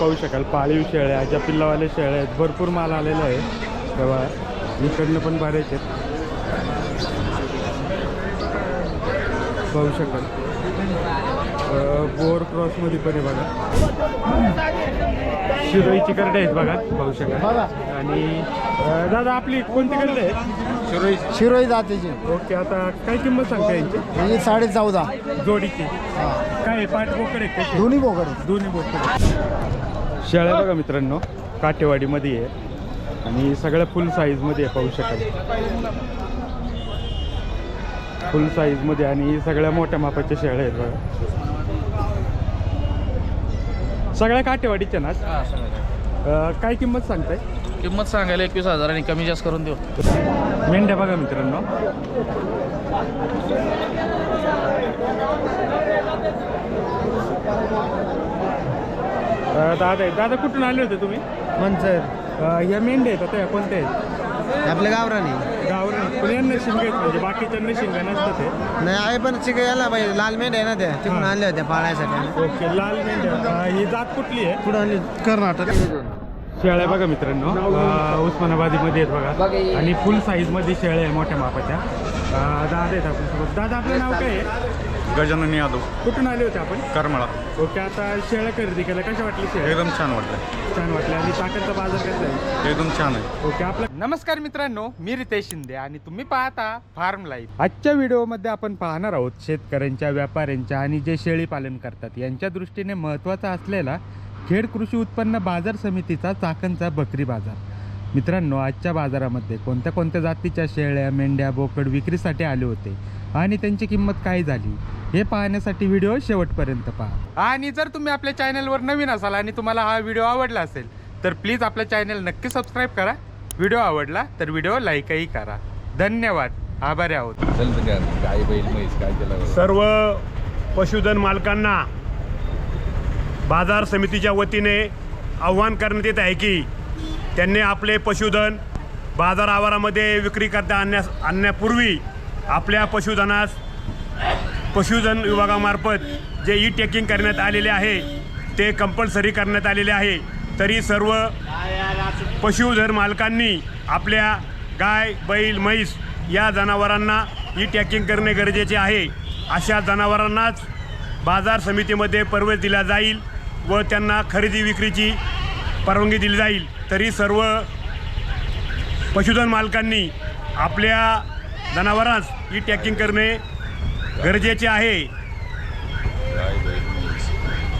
पाहू शकाल. पाळीव शेळ्या ज्या पिल्लावाले शेळ्या आहेत भरपूर माल आलेला आहे. तेव्हा इकडनं पण बरेच आहेत. पाहू शकाल. बोर क्रॉसमध्ये पण आहे बघा. शिरोईची करडे आहेत बघा पाहू शकाल. आणि दादा आपली कोणती करडे आहे शिरोई. शिरोई जातीची. ओके आता काय किंमत सांगता यांची? ही साडे चौदा. जोडीची. काय आहे? पाठ बोकड आहे दोन्ही बोकड दोन्ही बोकड शेळ्या बघा मित्रांनो काठेवाडीमध्ये आहे. आणि सगळ्या फुल साईजमध्ये आहे पाहू शकाल. फुल साईजमध्ये आणि सगळ्या मोठ्या मापाच्या शेळ्या आहेत बघा. सगळ्या काठेवाडीच्या ना? काय किंमत सांगताय? किंमत सांगायला एकवीस हजार आणि कमी जास्त करून देऊ. मेंढ्या बघा मित्रांनो. अं, दादा आहे दादा कुठून आले होते तुम्ही? मंचर अं, ह्या मेंढ्या आहेत आता या कोणत्या आहेत? आपल्या गावरानी. गावरान. पण यांना शिंग आहेत म्हणजे बाकीच्यांना शिंगा नसतं ते नाही आहे पण चिक यायला पाहिजे. लाल मेंढ आहे ना त्या तिकडून आणल्या होत्या पाळायसाठी. ओके लाल मेंढ्या. अं, ही जात कुठली आहे? पुढे आणली? कर्नाटक. शेळ्या बघा मित्रांनो. अं, उस्मानाबादीमध्ये आहेत बघा. आणि फुल साईजमध्ये शेळ्या आहे मोठ्या मापाच्या. अं, दादा आहेत आपण सोबत दादा आपलं नाव काय आहे? गजानन यादव. कुठून आले होते आपण? करमळा. ओके आता शेळ्या खरेदी केल्या. कशा वाटली शेळ्या? एकदम छान वाटलं छान वाटल्या. आणि चाकणचा बाजार कसा आहे? एकदम छान आहे. ओके आपला नमस्कार मित्रांनो मी रितेश शिंदे आणि तुम्ही पाहता फार्म लाईफ. आजच्या व्हिडिओमध्ये आपण पाहणार आहोत शेतकऱ्यांच्या व्यापाऱ्यांच्या आणि जे शेळी पालन करतात यांच्या दृष्टीने महत्त्वाचा असलेला खेड कृषी उत्पन्न बाजार समितीचा चाकणचा बकरी बाजार. मित्रांनो आजच्या बाजारामध्ये कोणत्या कोणत्या जातीच्या शेळ्या मेंढ्या बोकड विक्रीसाठी आले होते आणि त्यांची किंमत काय झाली हे पाहण्यासाठी व्हिडिओ शेवटपर्यंत पहा. आणि जर तुम्ही आपल्या चॅनलवर नवीन असाल आणि तुम्हाला हा व्हिडिओ आवडला असेल तर प्लीज आपल्या चॅनल नक्की सबस्क्राईब करा. व्हिडिओ आवडला तर व्हिडिओ लाईकही करा. धन्यवाद. आभारी आहोत. गाय बैल म्हैस काय केलं? सर्व पशुधन मालकांना बाजार समितीच्या वतीने आव्हान करण्यात येत आहे की त्यांनी आपले पशुधन बाजार आवारामध्ये विक्री करता आणण्यास आणण्यापूर्वी आपल्या पशुधनास पशुधन विभागामार्फत जे ई टेकिंग करण्यात आलेले आहे ते कंपल्सरी करण्यात आलेले आहे. तरी सर्व पशुधन मालकांनी आपल्या गाय बैल म्हैस या जनावरांना ई टॅकिंग करणे गरजेचे आहे. अशा जनावरांनाच बाजार समितीमध्ये प्रवेश दिला जाईल व त्यांना खरेदी विक्रीची परवानगी दिली जाईल तरी सर्व पशुधन मालकांनी आपल्या जनावरांस ही टॅकिंग करणे गरजेचे आहे.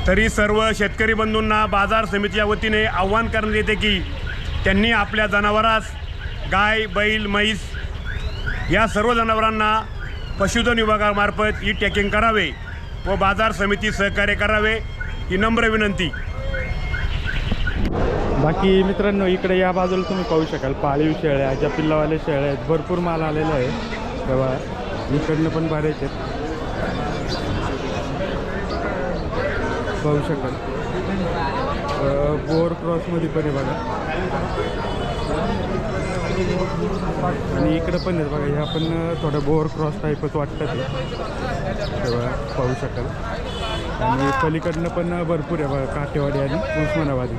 तरी सर्व शेतकरी बंधूंना बाजार समितीच्या वतीने आव्हान करण्यात येते की त्यांनी आपल्या जनावरास गाय बैल म्हैस या सर्व जनावरांना पशुधन विभागामार्फत ई टॅकिंग करावे व बाजार समिती सहकार्य करावे ही नम्र विनंती. बाकी मित्रांनो इकडे या बाजूला तुम्ही पाहू शकाल. पाळीव शेळ्या ज्या पिल्लावाले शेळ्या आहेत. भरपूर माल आलेला आहे. तेव्हा इकडनं पण बरेच आहेत. पाहू शकाल. बोर क्रॉसमध्ये पण आहे बघा. आणि इकडं पण आहेत बघा. ह्या पण थोडं बोर क्रॉस टाईपच वाटतं ते तेव्हा पाहू शकाल. आणि पलीकडनं पण भरपूर आहे बघा काठेवाडी आणि उस्मानाबादी.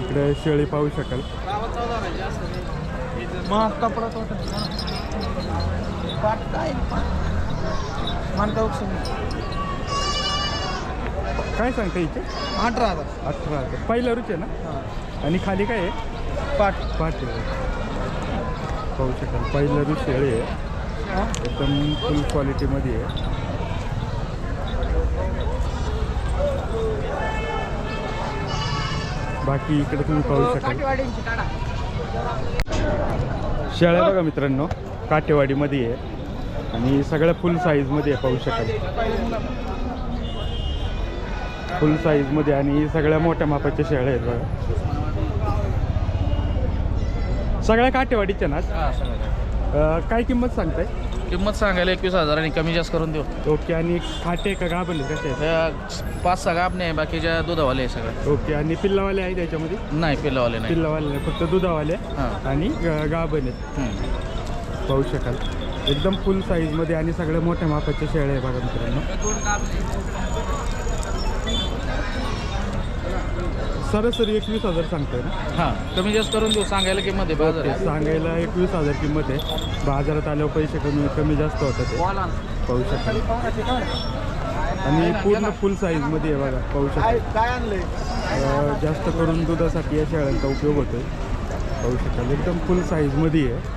इकडे शेळी पाहू शकाल. काय? सांगता इथे? अठरा हजार. अठरा हजार. पहिला रुच आहे ना आणि खाली काय आहे? पाठ. पाठ आहे. पाहू शकाल. पहिला रुच शेळी आहे. एकदम फुल क्वालिटीमध्ये आहे. बाकी इकडे तुम्ही पाहू शकाल. शेळ्या बघा मित्रांनो काठेवाडीमध्ये आहे. आणि सगळ्या फुल साईजमध्ये आहे पाहू शकाल. फुल साईजमध्ये आणि सगळ्या मोठ्या मापाच्या शेळ्या आहेत बघा. सगळ्या काठेवाडीच्या ना? काय किंमत सांगताय? किंमत सांगायला एकवीस हजार आणि कमी जास्त करून देऊ. ओके आणि खाटे का गाभले कसे आहेत पाच सहा गाब नाही बाकीच्या दुधावाले आहे सगळ्या ओके आणि पिल्लावाले आहे त्याच्यामध्ये? नाही पिल्लावाले नाही. पिल्लावाले नाही फक्त दुधावाले हां. आणि ग- गाभण आहेत हम्म. पाहू शकाल. एकदम फुल साईजमध्ये आणि सगळ्या मोठ्या मापाच्या शेळ्या आहे बघा मित्रांनो. सरासरी एकवीस हजार सांगतोय ना? हां कमी जास्त करून देऊ सांगायला किंमत आहे बाजार ते सांगायला एकवीस हजार किंमत आहे. बाजारात आल्यावर पैसे कमी कमी जास्त होतात ते. पाहू शकाल आणि पूर्ण फुल साईजमध्ये आहे बघा पाहू शकाल काय आणलंय? अं, जास्त करून दुधासाठी या शेळ्यांचा उपयोग होतोय. पाहू शकाल एकदम फुल साईजमध्ये आहे.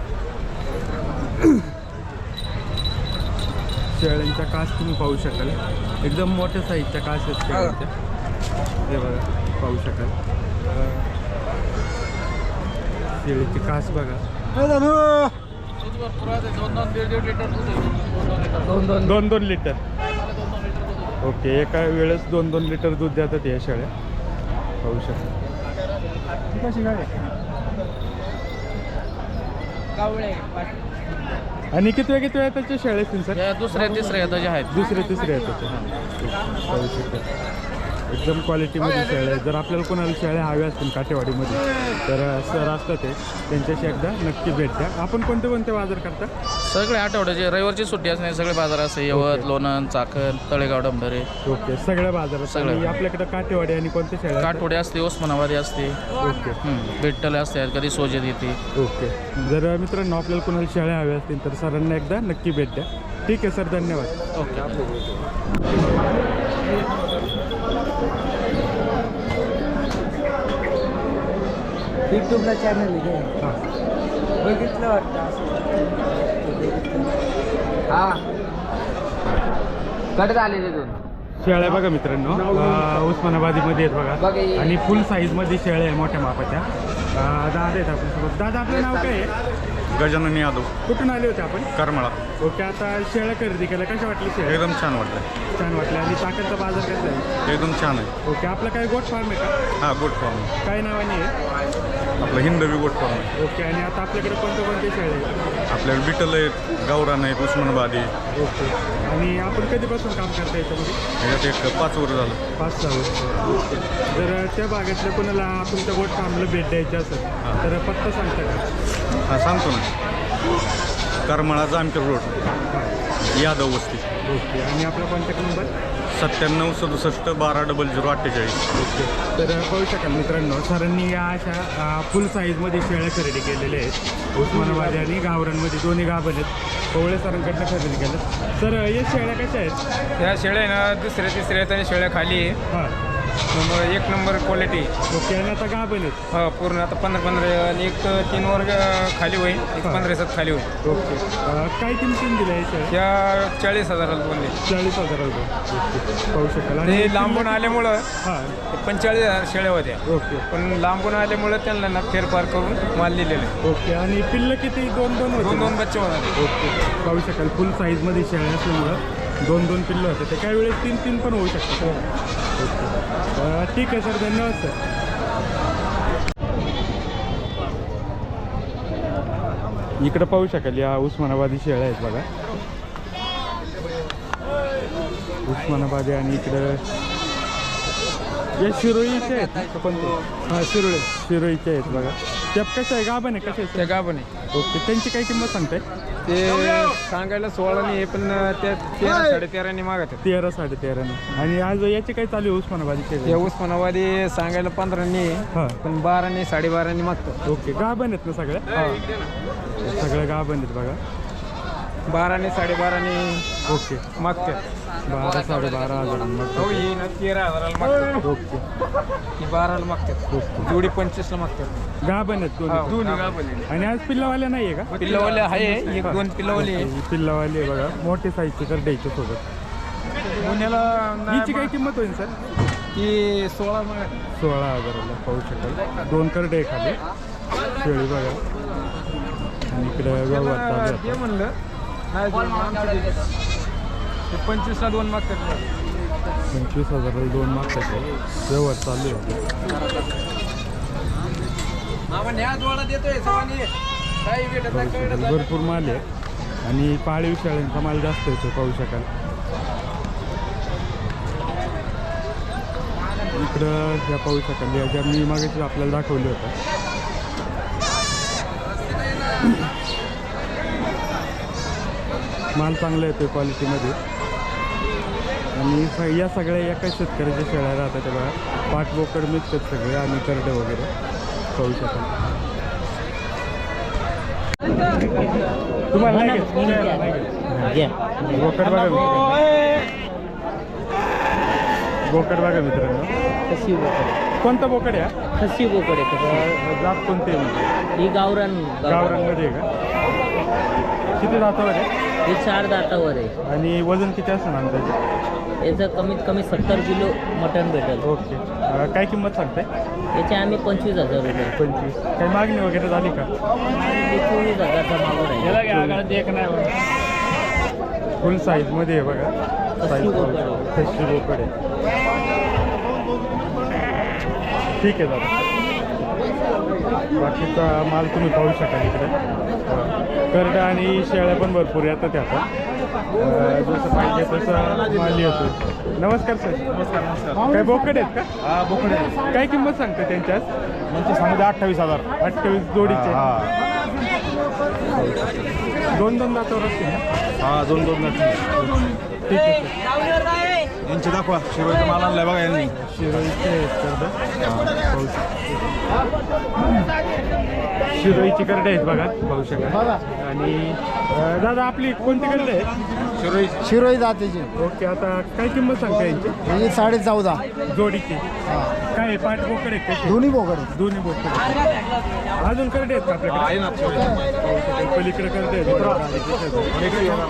शेळ्यांच्या कास तुम्ही पाहू शकाल. एकदम मोठ्या साईजच्या कास आहेत शेळ्यांच्या. हे बघा. पाहू शकाल. शेळीची कास बघा. दोन दोन दोन दोन लिटर. ओके एका वेळेस दोन दोन लिटर दूध देतात या शेळ्या. पाहू शकता आणि किती किती वेळा त्याच्या सर या दुसऱ्या तिसऱ्या आहेत. दुसरे तिसरे आहेत त्याचे पाहू शकता एकदम क्वालिटीमध्ये शेळ्या आहेत. जर आपल्याला कोणाला शेळ्या हव्या असतील काटेवाडीमध्ये तर सर असतात ते. त्यांच्याशी एकदा नक्की भेट द्या. आपण कोणते कोणते बाजार करता? सगळे आठवड्याचे रविवारची सुट्टी असणे सगळे बाजार असते यवत लोणंद चाकण तळेगाव डंबरे. ओके सगळ्या बाजारात. सगळ्या. आणि आपल्याकडे काटेवाडी आणि कोणत्या शेळ्या? काठोडे असते उस्मानाबादी असते. ओके. बेट्टले असते कधी सोजेत येते ओके. जर मित्रांनो आपल्याला कोणाला शेळ्या हव्या असतील तर सरांना एकदा नक्की भेट द्या. ठीक आहे सर धन्यवाद. ओके. युट्यूबला चॅनल आहे हां. बघितलं वाटतं हा. कट झाले तिथून शेळ्या बघा मित्रांनो. उस्मानाबादीमध्ये आहेत बघा. हे. आणि फुल साईजमध्ये शेळ्या आहे मोठ्या मापाच्या. दादा आहेत आपल्यासोबत. दादा आपलं नाव काय आहे? गजानन यादव. कुठून आले होते आपण? करमळा. ओके आता शेळ्या खरेदी केल्या. कशा वाटली शेळ्या? एकदम छान वाटलं छान वाटल्या. आणि चाकणचा बाजार कसा आहे? एकदम छान आहे. ओके आपलं काय गोट फार्म आहे का? हा गोट फार्म काय नावाने आहे? आपलं हिंदवी गोट फार्म आहे ओके आणि आता आपल्याकडे कोणते कोणते शेळ्या आहेत? आपल्याला बिटल आहेत गावरान आहेत उस्मानाबादी ओके. आणि आपण कधीपासून काम करता याच्यामध्ये? ह्याच्यात एक पाच वर झालं. पाच सहा वर्ष. जर त्या भागातल्या कोणाला तुमच्या गोट फार्मला भेट द्यायची असेल तर पत्ता सांगता का? हा सांगतो ना. करमळा जामखेड रोड. यादव वस्ती. ओके आणि आपला कॉन्टॅक्ट नंबर सत्त्याण्णव सदुसष्ट बारा डबल झिरो अठ्ठेचाळीस. ओके. तर पाहू शकाल मित्रांनो सरांनी या अशा फुल साईजमध्ये शेळ्या खरेदी केलेल्या आहेत. उस्मानाबादी आणि गावरांमध्ये दोन्ही गाभण आहेत. पवळे सरांकडनं खरेदी केलं सर या शेळ्या कशा आहेत? ह्या शेळ्या ना दुसऱ्या तिसऱ्या आहेत आणि शेळ्या खाली आहे. हां. नंबर एक नंबर क्वालिटी ओके आणि आता गाभण आहेत हा पूर्ण आता पंधरा पंधरा आणि एक तीन वर्ग खाली होईल एक हा. पंधरा सात खाली होईल. ओके. अं, काय किमतीने दिल्या शेळ्या त्या चाळीस हजाराला बोलले. चाळीस हजार रुपये पाहू शकाल. ते लांबून आल्यामुळं हां. ते पंचेचाळीस हजार शेळ्या होत्या. ओके. पण लांबून आल्यामुळं त्यांना ना फेरफार करून माल दिलेले आहे. ओके आणि पिल्लं किती? दोन दोन दोन? दोन बच्चे होणार ओके. पाहू शकाल. फुल साईजमध्ये शेळ्या असल्यामुळं दोन दोन पिल्लं होते. ते काही वेळेस तीन तीन पण होऊ शकतात. ओके ठीक आहे सर धन्यवाद सर. इकडं पाहू शकाल या उस्मानाबादी शेळ्या आहेत बघा. उस्मानाबादी आणि इकडं या शिरोईच्या आहेत कोणत्या हां शिरोळी शिरोईच्या आहेत बघा. त्या कशा आहे गाभण आहे कशा त्या गाभण आहे. आहेत ओके त्यांची काय किंमत सांगताय? ते सांगायला सोळा नाही पण त्या तेरा साडेतेराने मागत आहेत. तेरा साडे तेराने आणि आज याची काय चालू आहे उस्मानाबादी त्या शेळ्या उस्मानाबादी सांगायला पंधराने हां. पण बाराने साडेबाराने मागतात. ओके गाभण आहेत ना सगळ्या सगळ्या गाभण आहेत बघा. बाराने साडेबाराने ओके. मागतात. बारा साडेबारा हजार मग हो ना तेरा हजाराला मागतात. बाराला मागतात. ओके. जोडी पंचवीसला मागतात. गाभण आहेत दोन्ही. दोन्ही गाभण आणि आज पिल्लावाल्या नाही आहे का? पिल्लावाले आहे एक दोन पिल्लावाले आहे. पिल्लावाली आहे बघा. मोठे साईजचे तर द्यायच्या सोबत. पुण्याला हिची काय किंमत होईल सर? ती सोळा मागत सोळा हजाराला पाहू शकाल. दोन करडे आहे खाली. शेळी बघा. आणि इकडे व्यवहार चालू म्हणलं नाही आमचं. ते पंचवीसला दोन मागतात पंचवीस हजाराला दोन मागतात आहे. व्यवहार चालू आहे. आपण ह्या जोडा देतोय सवानी काही भेटत नाही, कळलं नाही. भरपूर माल आहे. आणि पाळीव शेळ्यांचा माल जास्त येतो पाहू शकाल. इकडं ह्या पाहू शकाल. या ज्या मी मागे आपल्याला दाखवली होत्या माल चांगला येतो क्वालिटीमध्ये आणि या सगळ्या एकाच शेतकऱ्याच्या शेळ्या राहतात त्या बघा. पाठ बोकड मिक्स आहेत सगळे आणि करडे वगैरे. पाहू शकाल तुम्हाला? बोकड बघा मित्रांनो. बोकड बघा मित्रांनो. कशी बोकड. कोणता बोकड आहे? कशी बोकड आहे जात कोणते म्हणजे? ही गावरान गावरांमध्ये आहे का? किती जातावर आहे? ही चार दातावर आहे. आणि वजन किती असं अंदाजे? याचं कमीत कमी सत्तर किलो मटण भेटेल. ओके. अं, काय किंमत सांगताय? याचे आम्ही पंचवीस हजार रुपये. पंचवीस. काही मागणी वगैरे झाली का? आणि चोवीस हजारचा मागून आहे. फुल साईजमध्ये आहे बघा. साईज बोकड आहे. कशी बोकड आहे. ठीक आहे दादा. बाकीचा माल तुम्ही पाहू शकाल इकडे. करडा आणि शेळ्या पण भरपूर येतात आता. अं, जसं पाहिजे तसं माल येतो नमस्कार सर. नमस्कार नमस्कार काय बोकड आहेत का? हा बोकडे काय किंमत सांगता त्यांच्यात म्हणजे सांगते अठ्ठावीस हजार. अठ्ठावीस जोडीचे. हा. दोन दोन दातावर असतील ना? हा दोन दोन नक्की ठीक आहे सर यांची दाखवा. शिरोईचं माल आणलाय बघा यांनी. शिरोईचे आहेत करडं पाहू शकता शिरोईची करडे आहेत बघा. पाहू शकाल आणि अं, दादा आपली कोणती करडे आहेत शिरोई. शिरोई जातीची. ओके आता काय किंमत सांगता यांची? ही साडे चौदा. जोडीची. काय आहे? पाठ बोकड कसे दोन्ही बोकड दोन्ही बोकड. अजून करडे आहेत का आपल्याकडे? आहे ना पाहू शकाल पलीकडे करडे आहेत.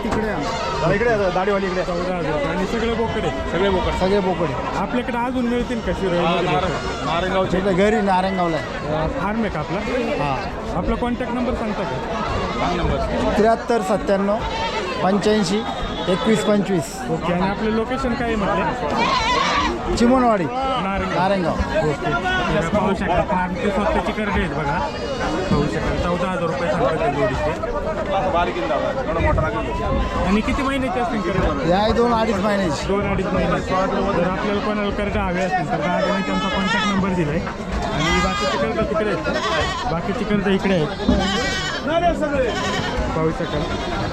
तिकडे इकडे दाढीवाली इकडे. चौदा हजार. आणि सगळे बोकड सगळे बोकड. सगळे बोकड आपल्याकडे अजून मिळतील का शिरोईमध्ये नारायणगावचे घरी नारायणगावला आहे. फार्म आहे का आपला? हा. आपला कॉन्टॅक्ट नंबर सांगता का? त्र्याहत्तर सत्त्याण्णव पंच्याऐंशी एकवीस पंचवीस. ओके आणि आपलं लोकेशन काय आहे म्हटलं? चिमणवाडी. नारायणगाव ओके. तर पाहू शकाल फार्मचे स्वतःची करडे आहेत बघा. पाहू शकाल चौदा हजार रुपये सांगतात जोडीचे. आणि किती महिन्याचे असतील या दोन अडीच महिन्याची. दोन अडीच महिन्याचे. जर आपल्याला कोणाला करडे हवे असतील तर दादाने त्यांचा कॉन्टॅक्ट नंबर दिला आहे आणि बाकीचे कर्ज तिकडे आहेत. बाकीचे कर्ज इकडे आहेत. पाहू शकाल.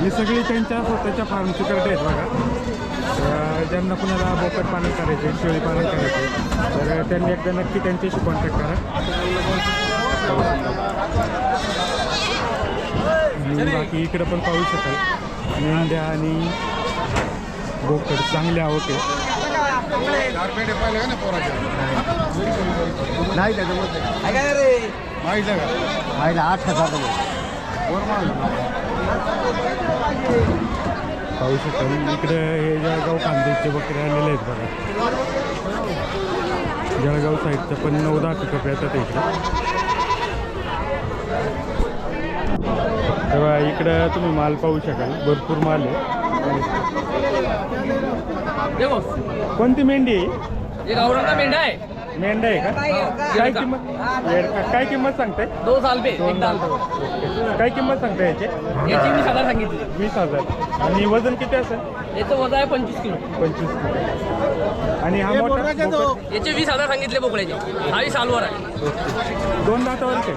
ही सगळी त्यांच्या स्वतःच्या फार्मची करडे आहेत बघा. तर ज्यांना कुणाला बोकड पालन करायचे शेळी पालन करायचे तर त्यांनी एकदा नक्की त्यांच्याशी कॉन्टॅक्ट करा. बाकी इकडं पण पाहू शकाल. मेंढ्या आणि बोकड चांगले आवक आहे. नाही त्याच्यामध्ये. माहिती आठ हजार पाहू शकाल इकडे हे जळगाव कांद्याचे बकरे आलेले आहेत बघा. जळगाव साईडचं पण नऊ दहा पिकअप येतात इकडे. तेव्हा इकडं तुम्ही माल पाहू शकाल. भरपूर माल आहे. कोणती मेंढी आहे? गावरान मेंढा है मेंढा आहे का? काय किंमत? काय किंमत सांगताय दो साल पे एक दाल काय किंमत सांगताय याची? याची वीस हजार सांगितली. वीस हजार. आणि वजन किती असेल? याचं वजन आहे पंचवीस किलो. पंचवीस किलो. आणि हा मोठा याचे वीस हजार सांगितले बोकड्याचे हा सालवर आहे. दोन दातावरचे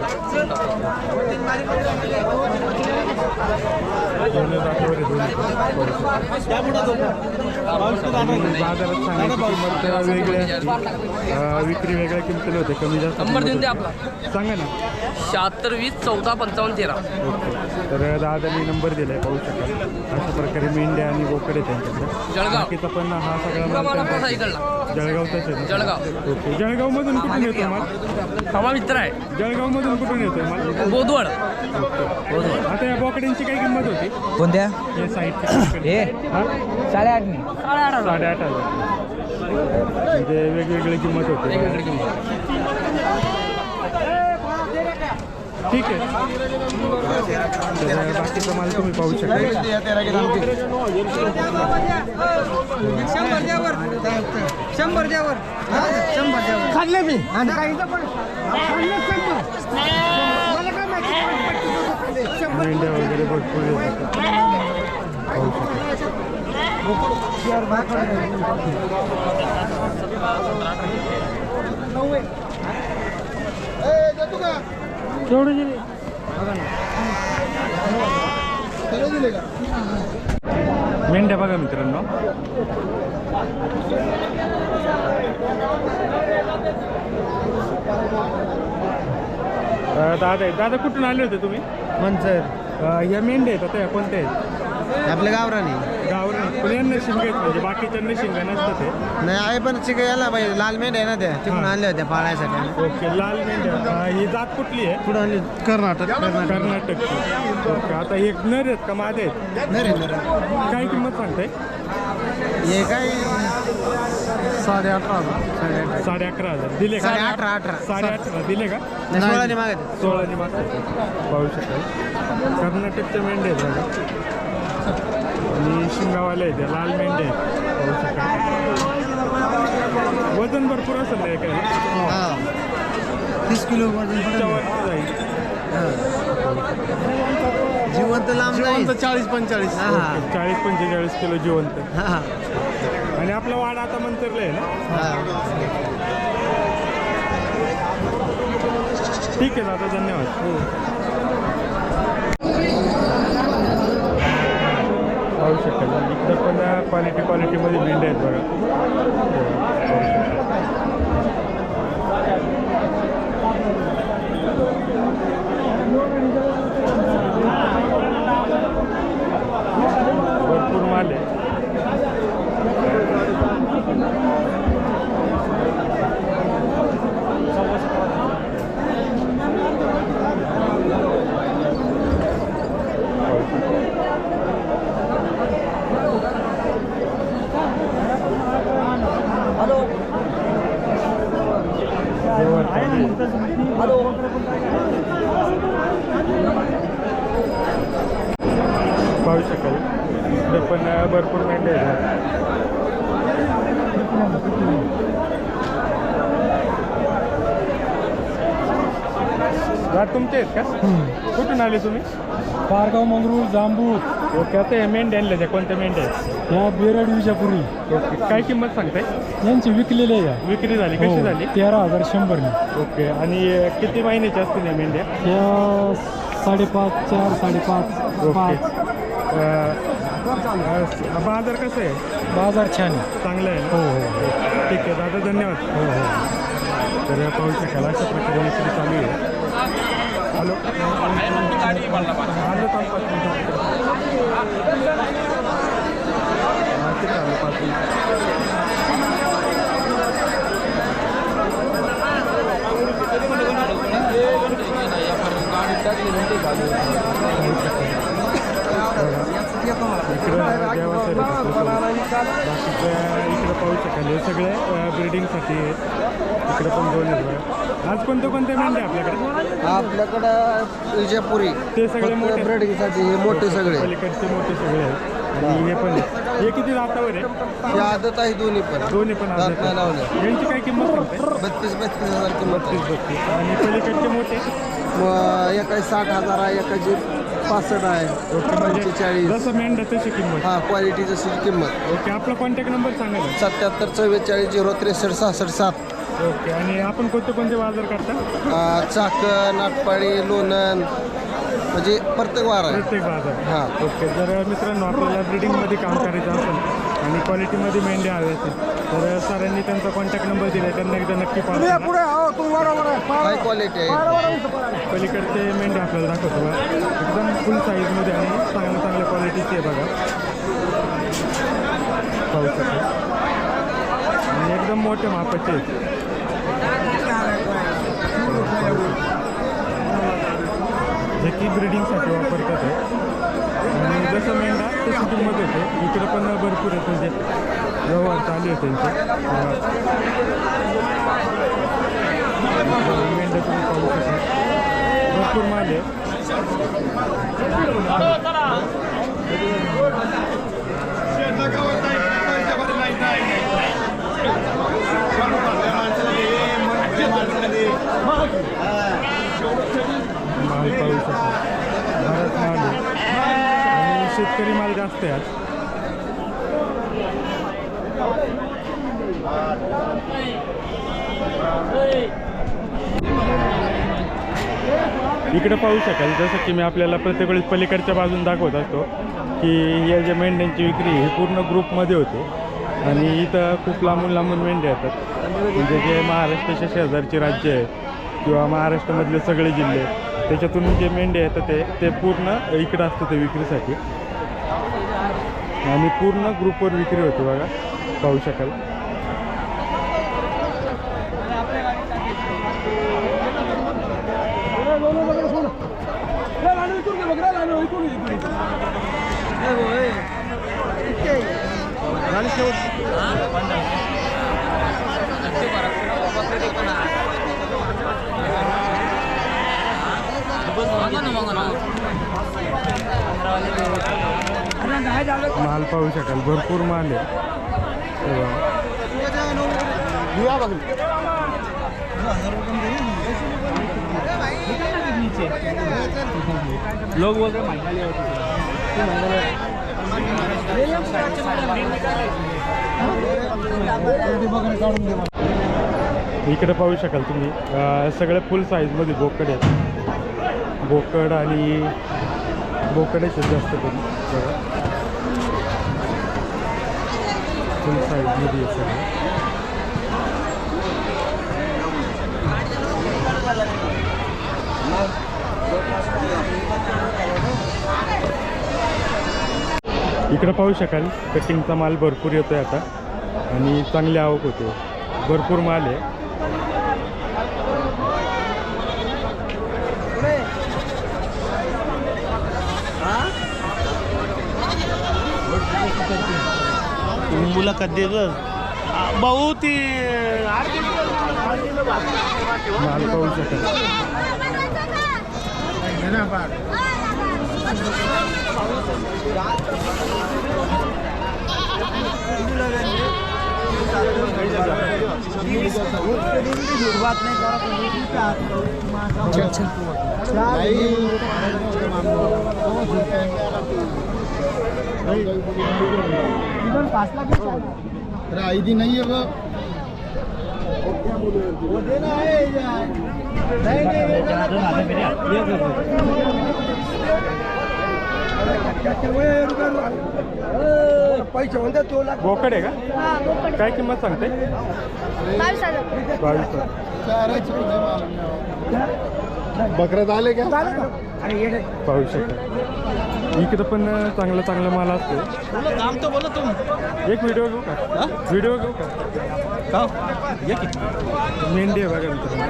दोन दातावर आहे दोन्ही. बाजारात सांगायची किंमत जरा वेगळी असते अं, विक्री वेगळ्या किमतीला होते कमी जास्त नंबर देऊन किंमत दे होते. आपला सांगा ना. शहात्तर वीस चौदा पंचावन्न तेरा. ओके. तर दादानी नंबर दिलाय पाहू शकाल. अशा प्रकारे मेंढ्या आणि बोकडे त्यांच्याकडे. जळगाव. बाकीचा पण हा सगळा तुला माल मला पण त्यांचा- इकडला जळगावचाच आहे ना? जळगाव. ओके. जळगावमधून कुठून येतो माल? हा मित्र आहे. जळगावमधून कुठून येतो माल? बोधवड. आता या बोकड्यांची काय किंमत होती? कोणत्या? हे साईडची हे? हा? साडेआठ साडेआठ हजार. म्हणजे वेगवेगळी किंमत होते. ठीक आहे. तर बाकीचा माल तुम्ही पाहू शकता. शंभर द्यावर. खाल्ले मी. आणि काही मेंढ्या वगैरे भरपूर पाहू शकता मेंढ्या बघा मित्रांनो. दादा दादा कुठून आले होते तुम्ही? मंचर या मेंढ्या आहेत आता या कोणत्या आहेत? आपल्या गावरानी. गावरान पण यांना शिंग आहेत म्हणजे बाकीच्यांना शिंग नसतं ते. नाही आहे पण चिकन याला पाहिजे. लाल मेंढ आहे ना त्या तिकडून आणल्या होत्या पाळायसाठी. ओके लाल मेंढ्या. ही जात कुठली आहे? कुठं आणली. कर्नाटक. कर्नाटक कर्नाटकची. ओके आता हे नर आहेत का मादे आहेत? नाही रे नाही रे. काय किंमत सांगताय? हे काय? साडे अठरा हजार. साडे अठरा साडे अकरा हजार. दिले का? साडे अठरा अठरा. साडे अठरा. दिले का? नाही, सोळाने मागत सोळाने मागतात पाहू शकाल. कर्नाटकच्या मेंढ्या आहेत बघा. आणि शिंगावाले आहेत त्या लाल आहेत. शकाल वजन भरपूर असेल काय हा. तीस किलो वजन हा. जिवंत लांब जाईल चाळीस पंचेचाळीस हा. ओके, चाळीस पंचेचाळीस किलो जिवंत. हा. हा आणि आपला वाडा आता मंतरला आहे ना? हा. ठीक आहे दादा धन्यवाद. पाहू शकाल म्हणजे इकडं पण क्वालिटी क्वालिटीमध्ये मेंढ्या आहेत बघा. भरपूर माल आहे. पाहू शकाल. इकडे पण भरपूर मेंढ्या आहेत. तुमचे आहेत का? कुठून आले तुम्ही? पारगाव मंगरूळ जांबूत ओके आता हे मेंढ्या आणल्या त्या कोणत्या मेंढ्या आहेत? या बेरड विजापुरी ओके काय किंमत सांगताय? यांचे विकलेले या विक्री झाली कशी झाली? तेरा हज़ार शंभरने ओके आणि अ, किती महिन्याच्या असतील या मेंढ्या? या साडेपाच चार साडेपाच ओके. पाच. अ, अ, बाज़ार कसं आहे? बाज़ार छान आहे. चांगलं आहे ना? हो हो. ठीक आहे दादा धन्यवाद. हो हो. तर पाहू शकाल अशा प्रकारे विक्री चालू आहे. हॅलो. पाच मिनिटं. हा, आलो पाच मिनिटं. बाकीच्या इकडं पाहू शकाल हे सगळे ब्रिडिंगसाठी इकडे पण दोन आहेत. आज कोणते कोणते मेंढ्या आपल्याकडे आपल्याकडं विजयपुरी ते सगळे मोठे ब्रेडिंगसाठी हे मोठे सगळे पलीकडचे मोठे सगळे आहेत आणि हे पण आहे. हे किती दातावर आहे? ही आदत आहे दोन्ही पण. दोन्ही पण दात. नाही लावले. यांची काय किंमत बत्तीस बत्तीस हजार किंमत बत्तीस बत्तीस. आणि पलीकडचे मोठे? मग एकाची साठ हजार आहे एकाची पासष्ट आहे. ओके म्हणजे पंचेचाळीस. जसं मेंढ्या तशी किंमत. हा क्वालिटी जशी किंमत. ओके आपला कॉन्टॅक्ट नंबर सांगा ना. सत्याहत्तर चव्वेचाळीस झिरो त्रेसष्ट सहासष्ट सात. ओके आणि आपण कोणते कोणते बाजार करता? अं, चाकण नाटपाडी लोणंद म्हणजे प्रत्येक वार आहे. प्रत्येक बाजार हां. ओके जर मित्रांनो आपल्याला ब्रिडिंगमध्ये काम करायचं असेल आणि क्वालिटीमध्ये मेंढ्या हव्या असतील तर सरांनी त्यांचा कॉन्टॅक्ट नंबर दिला आहे त्यांना एकदा नक्की हाय क्वालिटी आहे. पलीकडचे मेंढ्या आपल्याला दाखवतो बघा. एकदम फुल साईजमध्ये आणि चांगल्या चांगल्या क्वालिटीचे आहे बघा. पाहू शकता. आणि एकदम मोठ्या मापाचे आहेत जे की ब्रिडिंगसाठी वापरतात आणि जसं मेंढा तशी किंमत होते इकडे पण भरपूर आहेत म्हणजे व्यवहार चालू आहे त्यांचे. मेंढा तुम्ही पाहू शकता भरपूर माल आहे. माल पाहू शकतो. भारत माल आणि शेतकरी माल जास्त आहे आज. इकडे पाहू शकाल जसं की मी आपल्याला प्रत्येक वेळेस पलीकडच्या बाजून दाखवत असतो की या ज्या मेंढ्यांची विक्री ही पूर्ण ग्रुपमध्ये होते. आणि इथं खूप लांबून लांबून मेंढ्या येतात. म्हणजे जे महाराष्ट्राच्या शेजारची राज्य आहेत किंवा महाराष्ट्रामधले सगळे जिल्हे त्याच्यातून जे मेंढ्या येतात ते ते पूर्ण इकडं असतं ते विक्रीसाठी. आणि पूर्ण ग्रुपवर विक्री होते बघा पाहू शकाल. माल पाहू शकाल भरपूर माल आहे. बघा. लोक इकडे पाहू शकाल तुम्ही. सगळे फुल साईजमध्ये बोकड आहेत. बोकड आणि बोकडेच आहेत जास्त करून. बघा. फुल साईजमध्ये सगळं. इकडं पाहू शकाल कटिंगचा माल भरपूर येतोय आता. आणि चांगली आवक होते. भरपूर माल आहे. मुलाखत दे भाऊ ती माल पाहू है वो। बोकड आहे का? काय किंमत सांगते? बावीस हजार। बावीस बकऱ्यात आले का पाहू शकाल इकडं पण चांगला चांगला माल असतो. नाम तो बोलो तुम एक व्हिडिओ घेऊ का? व्हिडिओ घेऊ का? मेंढी आहे बघा मित्रांनो.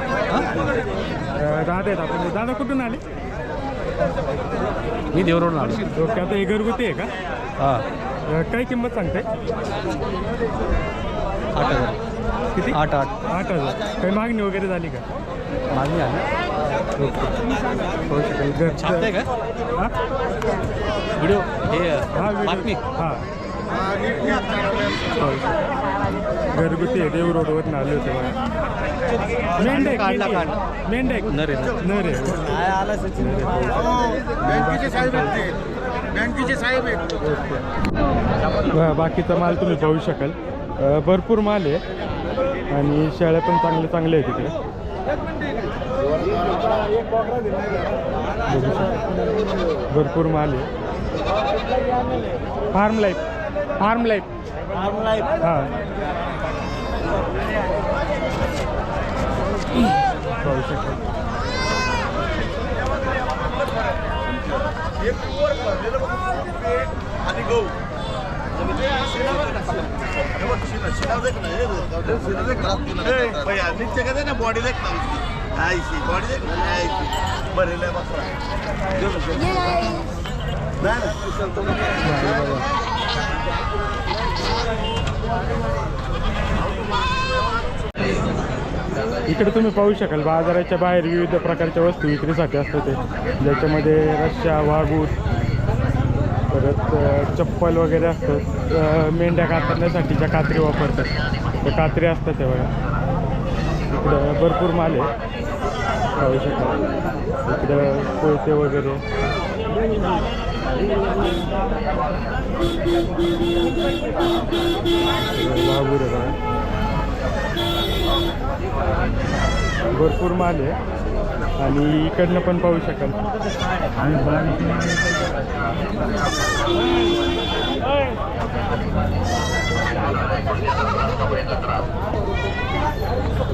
अं, दादा आहेत आपण. दादा कुठून आले? मी देवरून आलो. ओके आता हे घरगुती आहे का? हां. काय किंमत सांगते आठ हजार. किती? आठ आठ. आठ हजार. काही मागणी वगैरे झाली का? मागणी आहे ओके पाहू शकाल घरचं का हा व्हिडिओ हे हा हा. घरगुती आहे देव रोडवरून आले होते बघा. मेंढ काढला. काढला. मेंढ. आहे नर. आहे, नर. आहे बँकेचे साहेब आहेत बँकेचे साहेब आहेत. बा- बाकीचा माल तुम्ही पाहू शकाल. अ, भरपूर माल आहे. आणि शेळ्या पण चांगले चांगले आहेत तिकडे. भरपूर माल आहे. फार्म लाईफ फार्म लाईफ हां. पाहू शकता बॉडी देख इकडे तुम्ही पाहू शकाल बाजाराच्या बाहेर विविध प्रकारच्या वस्तू विक्रीसाठी असतात ते. ज्याच्यामध्ये रश्या वाघूट परत चप्पल वगैरे असतात. मेंढ्या कातरण्यासाठीच्या कात्री वापरतात त्या कात्री असतात ते बघा. इकडं भरपूर माल आहे. पाहू शकता. इकडं कोयते वगैरे. बाबूर आहे भरपूर माल आहे. आणि इकडनं पण पाहू शकाल.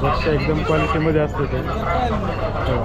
रस्ता एकदम क्वालिटीमध्ये असते ते. हो.